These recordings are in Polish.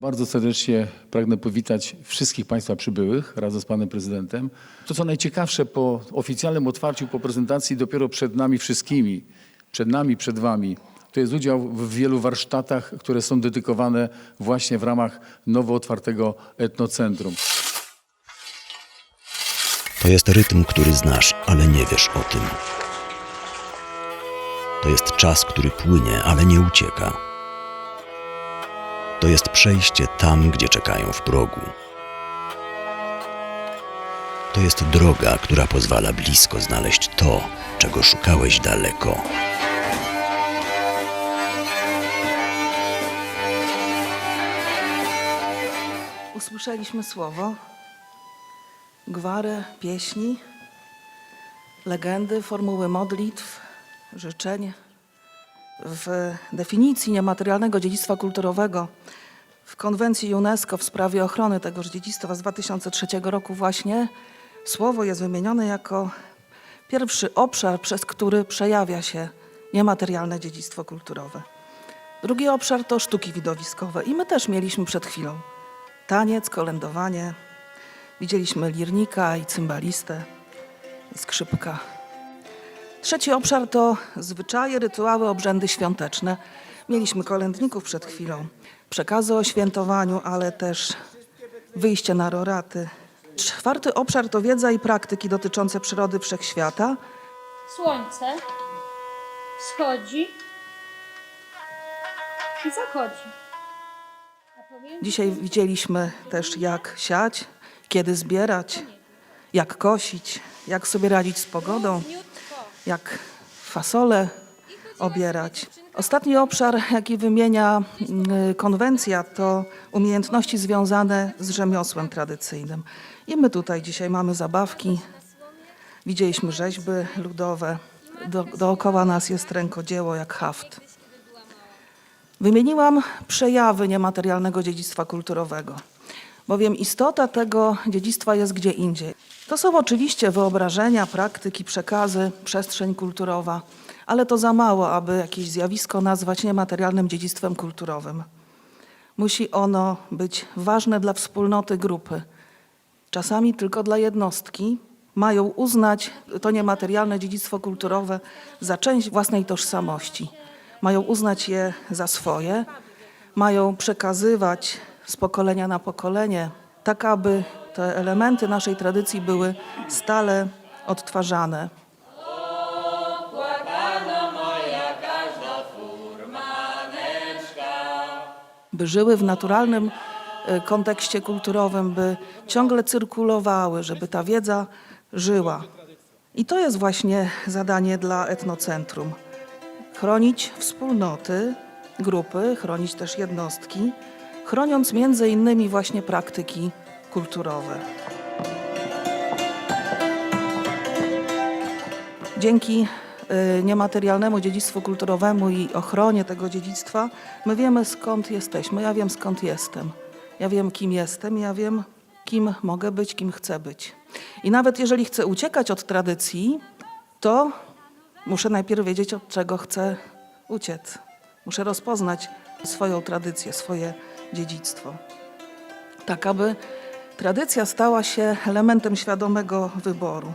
Bardzo serdecznie pragnę powitać wszystkich Państwa przybyłych razem z Panem Prezydentem. To, co najciekawsze, po oficjalnym otwarciu, po prezentacji, dopiero przed nami wszystkimi, przed nami, przed Wami, to jest udział w wielu warsztatach, które są dedykowane właśnie w ramach nowo otwartego etnocentrum. To jest rytm, który znasz, ale nie wiesz o tym. To jest czas, który płynie, ale nie ucieka. To jest przejście tam, gdzie czekają w progu. To jest droga, która pozwala blisko znaleźć to, czego szukałeś daleko. Usłyszeliśmy słowo, gwarę, pieśni, legendy, formuły modlitw, życzeń. W definicji niematerialnego dziedzictwa kulturowego w konwencji UNESCO w sprawie ochrony tegoż dziedzictwa z 2003 roku właśnie słowo jest wymienione jako pierwszy obszar, przez który przejawia się niematerialne dziedzictwo kulturowe. Drugi obszar to sztuki widowiskowe i my też mieliśmy przed chwilą taniec, kolędowanie. Widzieliśmy lirnika i cymbalistę, skrzypka. Trzeci obszar to zwyczaje, rytuały, obrzędy świąteczne. Mieliśmy kolędników przed chwilą, przekazy o świętowaniu, ale też wyjście na roraty. Czwarty obszar to wiedza i praktyki dotyczące przyrody wszechświata. Słońce wschodzi i zachodzi. Dzisiaj widzieliśmy też jak siać, kiedy zbierać, jak kosić, jak sobie radzić z pogodą, jak fasole obierać. Ostatni obszar, jaki wymienia mm, konwencja, to umiejętności związane z rzemiosłem tradycyjnym. I my tutaj dzisiaj mamy zabawki, widzieliśmy rzeźby ludowe, Do, dookoła nas jest rękodzieło jak haft. Wymieniłam przejawy niematerialnego dziedzictwa kulturowego, bowiem istota tego dziedzictwa jest gdzie indziej. To są oczywiście wyobrażenia, praktyki, przekazy, przestrzeń kulturowa, ale to za mało, aby jakieś zjawisko nazwać niematerialnym dziedzictwem kulturowym. Musi ono być ważne dla wspólnoty grupy, czasami tylko dla jednostki, mają uznać to niematerialne dziedzictwo kulturowe za część własnej tożsamości. Mają uznać je za swoje, mają przekazywać z pokolenia na pokolenie, tak aby te elementy naszej tradycji były stale odtwarzane. by żyły w naturalnym e, kontekście kulturowym, by ciągle cyrkulowały, żeby ta wiedza żyła. I to jest właśnie zadanie dla etnocentrum. Chronić wspólnoty, grupy, chronić też jednostki, chroniąc między innymi właśnie praktyki kulturowe. Dzięki y, niematerialnemu dziedzictwu kulturowemu i ochronie tego dziedzictwa, my wiemy skąd jesteśmy. Ja wiem skąd jestem. Ja wiem kim jestem, ja wiem kim mogę być, kim chcę być. I nawet jeżeli chcę uciekać od tradycji, to muszę najpierw wiedzieć, od czego chcę uciec. Muszę rozpoznać swoją tradycję, swoje dziedzictwo. Tak, aby tradycja stała się elementem świadomego wyboru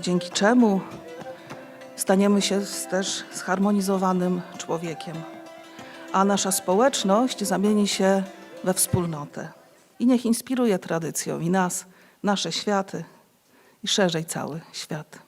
dzięki czemu staniemy się też zharmonizowanym człowiekiem, a nasza społeczność zamieni się we wspólnotę. I niech inspiruje tradycją i nas, nasze światy i szerzej cały świat.